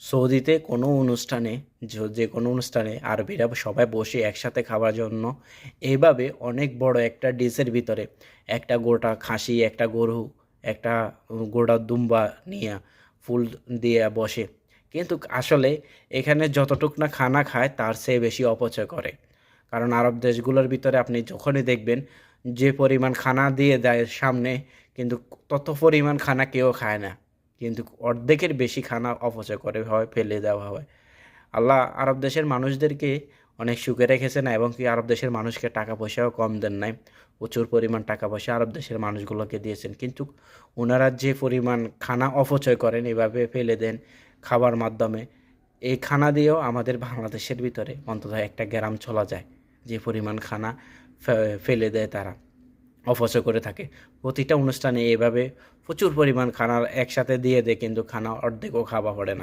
সৌদিতে কোনো অনুষ্ঠানে, যে কোনো অনুষ্ঠানে আরবিরা সবাই বসে একসাথে খাওয়ার জন্য। এইভাবে অনেক বড় একটা ডিশের ভিতরে একটা গোটা খাসি, একটা গরু, একটা গোটা দুম্বা নিয়ে ফুল দিয়ে বসে। কিন্তু আসলে এখানে যতটুক না খানা খায়, তার চেয়ে বেশি অপচয় করে। কারণ আরব দেশগুলোর ভিতরে আপনি যখনই দেখবেন, যে পরিমাণ খানা দিয়ে দেয় সামনে, কিন্তু তত পরিমাণ খানা কেউ খায় না। কিন্তু অর্ধেকের বেশি খানা অপচয় করে হয়, ফেলে দেওয়া হয়। আল্লাহ আরব দেশের মানুষদেরকে অনেক সুখে রেখেছেন এবং কি আরব দেশের মানুষকে টাকা পয়সাও কম দেন নাই। প্রচুর পরিমাণ টাকা পয়সা আরব দেশের মানুষগুলোকে দিয়েছেন। কিন্তু ওনারা যে পরিমাণ খানা অপচয় করেন, এভাবে ফেলে দেন খাবার মাধ্যমে। এই খানা দিয়েও আমাদের বাংলাদেশের ভিতরে অন্তত একটা গ্রাম চলা যায়, যে পরিমাণ খানা ফেলে দেয় তারা। অপচয় করে থাকে। প্রতিটা অনুষ্ঠানে এভাবে প্রচুর পরিমাণ খানা একসাথে দিয়ে দেয়, কিন্তু খানা অর্ধেকও খাওয়া পড়ে না।